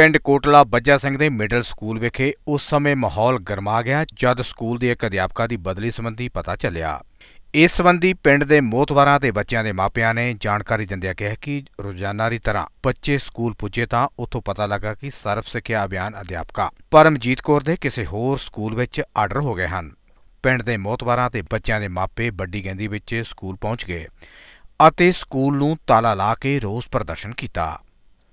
ਪਿੰਡ ਕੋਟਲਾ ਬੱਜਾ ਸਿੰਘ ਦੇ middle school ਵਿਖੇ ਉਸ ਸਮੇਂ ਮਾਹੌਲ ਗਰਮਾ ਗਿਆ ਜਦ ਸਕੂਲ ਦੇ ਇੱਕ ਅਧਿਆਪਕਾ ਦੀ ਬਦਲੀ ਸੰਬੰਧੀ ਪਤਾ ਚੱਲਿਆ। ਇਸ ਸੰਬੰਧੀ ਪਿੰਡ ਦੇ ਮੋਤਵਾਰਾਂ ਤੇ ਬੱਚਿਆਂ ਦੇ ਮਾਪਿਆਂ ਨੇ ਜਾਣਕਾਰੀ ਦਿੰਦਿਆਂ ਕਿਹਾ ਕਿ ਰੋਜ਼ਾਨਾ ਦੀ ਤਰ੍ਹਾਂ ਬੱਚੇ ਸਕੂਲ ਪੁੱਜੇ ਤਾਂ ਉੱਥੋਂ ਪਤਾ ਲੱਗਾ ਕਿ ਸਰਵ ਸਿੱਖਿਆ ਅਭਿਆਨ ਅਧਿਆਪਕਾ ਪਰਮਜੀਤ ਕੌਰ ਦੇ ਕਿਸੇ ਹੋਰ ਸਕੂਲ ਵਿੱਚ ਆਰਡਰ ਹੋ ਗਏ ਹਨ। ਪਿੰਡ ਦੇ ਮੋਤਵਾਰਾਂ ਤੇ ਬੱਚਿਆਂ ਦੇ ਮਾਪੇ ਵੱਡੀ ਗਿਣਤੀ ਵਿੱਚ ਸਕੂਲ ਪਹੁੰਚ ਗਏ ਅਤੇ ਸਕੂਲ ਨੂੰ ਤਾਲਾ ਲਾ ਕੇ ਰੋਸ ਪ੍ਰਦਰਸ਼ਨ ਕੀਤਾ।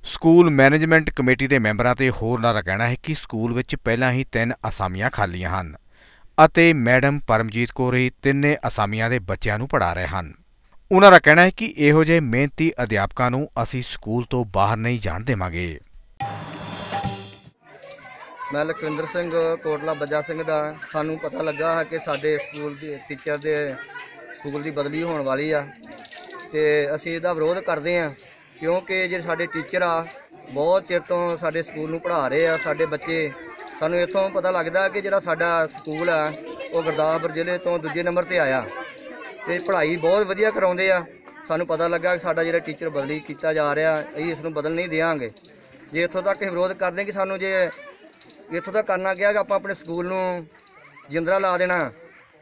ਸਕੂਲ ਮੈਨੇਜਮੈਂਟ ਕਮੇਟੀ ਦੇ ਮੈਂਬਰਾਂ ਤੇ ਹੋਰਨਾਂ ਦਾ ਕਹਿਣਾ ਹੈ ਕਿ ਸਕੂਲ ਵਿੱਚ ਪਹਿਲਾਂ ਹੀ ਤਿੰਨ ਅਸਾਮੀਆਂ ਖਾਲੀਆਂ ਹਨ ਅਤੇ ਮੈਡਮ ਪਰਮਜੀਤ ਕੌਰ ਹੀ ਤਿੰਨੇ ਅਸਾਮੀਆਂ ਦੇ ਬੱਚਿਆਂ ਨੂੰ ਪੜ੍ਹਾ ਰਹੇ ਹਨ। ਉਹਨਾਂ ਦਾ ਕਹਿਣਾ ਹੈ ਕਿ ਇਹੋ ਜਿਹੇ ਮਿਹਨਤੀ ਅਧਿਆਪਕਾਂ ਨੂੰ ਅਸੀਂ ਸਕੂਲ ਤੋਂ ਬਾਹਰ ਨਹੀਂ ਜਾਣ ਦੇਵਾਂਗੇ। ਮੈਂ ਲਖਵਿੰਦਰ ਸਿੰਘ, ਕੋਟਲਾ ਬੱਜਾ ਸਿੰਘ ਦਾ। ਸਾਨੂੰ ਪਤਾ ਲੱਗਾ ਹੈ ਕਿ ਸਾਡੇ ਸਕੂਲ ਦੇ ਟੀਚਰ ਦੇ ਸਕੂਲ ਦੀ ਬਦਲੀ ਹੋਣ ਵਾਲੀ ਆ ਤੇ ਅਸੀਂ ਇਹਦਾ ਵਿਰੋਧ ਕਰਦੇ ਆ ਕਿਉਂਕਿ ਜਿਹੜੇ ਸਾਡੇ ਟੀਚਰ ਆ, ਬਹੁਤ ਚਿਰ ਤੋਂ ਸਾਡੇ ਸਕੂਲ ਨੂੰ ਪੜ੍ਹਾ ਰਹੇ ਆ, ਸਾਡੇ ਬੱਚੇ। ਸਾਨੂੰ ਇੱਥੋਂ ਪਤਾ ਲੱਗਦਾ ਕਿ ਜਿਹੜਾ ਸਾਡਾ ਸਕੂਲ ਆ, ਉਹ ਗੁਰਦਾਸਪੁਰ ਜ਼ਿਲ੍ਹੇ ਤੋਂ ਦੂਜੇ ਨੰਬਰ ਤੇ ਆਇਆ। ਤੇ ਪੜ੍ਹਾਈ ਬਹੁਤ ਵਧੀਆ ਕਰਾਉਂਦੇ ਆ। ਸਾਨੂੰ ਪਤਾ ਲੱਗਾ ਕਿ ਸਾਡਾ ਜਿਹੜਾ ਟੀਚਰ ਬਦਲੀ ਕੀਤਾ ਜਾ ਰਿਹਾ, ਅਸੀਂ ਇਸ ਨੂੰ ਬਦਲ ਨਹੀਂ ਦੇਵਾਂਗੇ ਜੇ ਇੱਥੋਂ ਤੱਕ ਵਿਰੋਧ ਕਰਦੇ ਕਿ ਸਾਨੂੰ ਜੇ ਇੱਥੋਂ ਤੱਕ ਕਰਨਾ ਗਿਆ ਕਿ ਆਪਾਂ ਆਪਣੇ ਸਕੂਲ ਨੂੰ ਜਿੰਦਰਾ ਲਾ ਦੇਣਾ,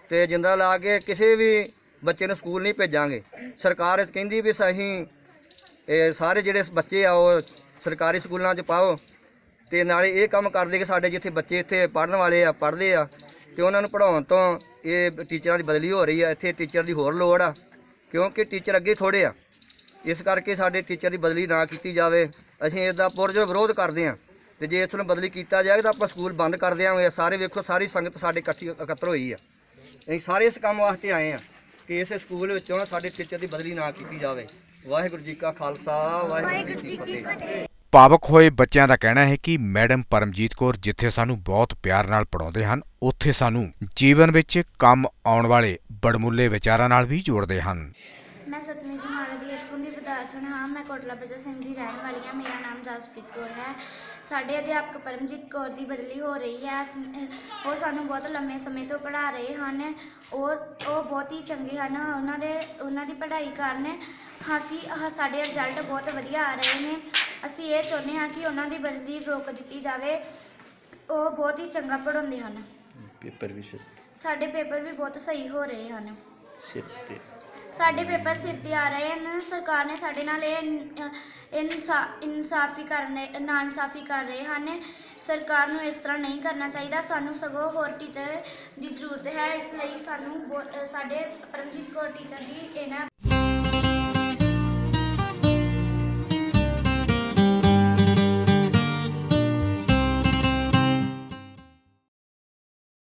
ਤੇ ਜਿੰਦਰਾ ਲਾ ਕੇ ਕਿਸੇ ਵੀ ਬੱਚੇ ਨੂੰ ਸਕੂਲ ਨਹੀਂ ਭੇਜਾਂਗੇ। ਸਰਕਾਰ ਕਹਿੰਦੀ ਵੀ ਅਸੀਂ ਇਹ ਸਾਰੇ ਜਿਹੜੇ ਬੱਚੇ ਆ, ਉਹ ਸਰਕਾਰੀ ਸਕੂਲਾਂ 'ਚ ਪਾਓ ਤੇ ਨਾਲੇ ਇਹ ਕੰਮ ਕਰਦੇ ਕਿ ਸਾਡੇ ਜਿੱਥੇ ਬੱਚੇ ਇੱਥੇ ਪੜ੍ਹਨ ਵਾਲੇ ਆ, ਪੜ੍ਹਦੇ ਆ, ਤੇ ਉਹਨਾਂ ਨੂੰ ਪੜਾਉਣ ਤੋਂ ਇਹ ਟੀਚਰਾਂ ਦੀ ਬਦਲੀ ਹੋ ਰਹੀ ਆ। ਇੱਥੇ ਟੀਚਰ ਦੀ ਹੋਰ ਲੋੜ ਆ, ਕਿਉਂਕਿ ਟੀਚਰ ਅੱਗੇ ਥੋੜੇ ਆ। ਇਸ ਕਰਕੇ ਸਾਡੇ ਟੀਚਰ ਦੀ ਬਦਲੀ ਨਾ ਕੀਤੀ ਜਾਵੇ। ਅਸੀਂ ਇਸ ਦਾ ਪੁਰਜੋਰ ਵਿਰੋਧ ਕਰਦੇ ਹਾਂ ਤੇ ਜੇ ਇੱਥੋਂ ਬਦਲੀ ਕੀਤਾ ਜਾਏ ਤਾਂ ਆਪਾਂ ਸਕੂਲ ਬੰਦ ਕਰ ਦਿਆਂਗੇ। ਸਾਰੇ ਵੇਖੋ, ਸਾਰੀ ਸੰਗਤ ਸਾਡੇ ਇਕੱਠੀ ਇਕੱਤਰ ਹੋਈ ਆ। ਅਸੀਂ ਸਾਰੇ ਇਸ ਕੰਮ ਵਾਸਤੇ ਆਏ ਆ ਕਿ ਇਸ ਸਕੂਲ ਵਿੱਚੋਂ ਸਾਡੇ ਟੀਚਰ ਦੀ ਬਦਲੀ ਨਾ ਕੀਤੀ ਜਾਵੇ। ਵਾਹਿਗੁਰੂ ਜੀ ਕਾ ਖਾਲਸਾ ਵਾਹਿਗੁਰੂ ਜੀ ਕੀ ਫਤਿਹ। ਭਾਵਕ ਹੋਏ ਬੱਚਿਆਂ ਦਾ ਕਹਿਣਾ ਹੈ ਕਿ ਮੈਡਮ ਪਰਮਜੀਤ ਕੌਰ ਜਿੱਥੇ ਸਾਨੂੰ ਬਹੁਤ ਪਿਆਰ ਨਾਲ ਪੜਾਉਂਦੇ ਹਨ ਉੱਥੇ ਸਾਨੂੰ ਜੀਵਨ ਵਿੱਚ ਕੰਮ ਆਉਣ ਵਾਲੇ ਬੜਮੁੱਲੇ ਵਿਚਾਰਾਂ ਨਾਲ ਵੀ ਜੋੜਦੇ ਹਨ। ਮੈਂ ਸਤਵੀਂ ਜਮਾਤ ਦੀ ਇੱਥੋਂ ਦੀ ਵਿਦਿਆਰਥਣ ਹਾਂ। ਮੈਂ ਕੋਟਲਾ ਬੱਜਾ ਸਿੰਘ ਦੀ ਰਹਿਣ ਵਾਲੀ ਹਾਂ। ਮੇਰਾ ਨਾਮ ਜਸਪ੍ਰੀਤ ਕੌਰ ਹੈ। ਸਾਡੇ ਅਧਿਆਪਕ ਪਰਮਜੀਤ ਕੌਰ ਦੀ ਬਦਲੀ ਹੋ ਰਹੀ ਹੈ। ਅਸ- ਉਹ ਸਾਨੂੰ ਬਹੁਤ ਲੰਮੇ ਸਮੇਂ ਤੋਂ ਪੜ੍ਹਾ ਰਹੇ ਹਨ। ਉਹ ਉਹ ਬਹੁਤ ਹੀ ਚੰਗੇ ਹਨ। ਉਹਨਾਂ ਦੇ ਉਹਨਾਂ ਦੀ ਪੜ੍ਹਾਈ ਕਾਰਨ ਅਸੀਂ ਆਹ ਸਾਡੇ ਰਿਜ਼ਲਟ ਬਹੁਤ ਵਧੀਆ ਆ ਰਹੇ ਨੇ। ਅਸੀਂ ਇਹ ਚਾਹੁੰਦੇ ਹਾਂ ਕਿ ਉਹਨਾਂ ਦੀ ਬਦਲੀ ਰੋਕ ਦਿੱਤੀ ਜਾਵੇ। ਉਹ ਬਹੁਤ ਹੀ ਚੰਗਾ ਪੜ੍ਹਾਉਂਦੇ ਹਨ। ਪੇਪਰ ਵੀ ਸਿਰ ਸਾਡੇ ਪੇਪਰ ਵੀ ਬਹੁਤ ਸਹੀ ਹੋ ਰਹੇ ਹਨ। ਸਿਰ ਤੇ ਸਾਡੇ ਪੇਪਰ ਸਿਰ ਤੇ ਆ ਰਹੇ ਹਨ। ਸਰਕਾਰ ਨੇ ਸਾਡੇ ਨਾਲ ਇਹ ਅ, ਇਨਸਾ ਇਨਸਾਫੀ ਕਰਨੇ ਨਾ ਇਨਸਾਫੀ ਕਰ ਰਹੇ ਹਨ। ਸਰਕਾਰ ਨੂੰ ਇਸ ਤਰ੍ਹਾਂ ਨਹੀਂ ਕਰਨਾ ਚਾਹੀਦਾ। ਸਾਨੂੰ ਸਗੋਂ ਹੋਰ ਟੀਚਰ ਦੀ ਜ਼ਰੂਰਤ ਹੈ। ਇਸ ਲਈ ਸਾਨੂੰ ਬਹੁਤ- ਸਾਡੇ ਪਰਮਜੀਤ ਕੌਰ ਟੀਚਰ ਦੀ ਇਹਨਾਂ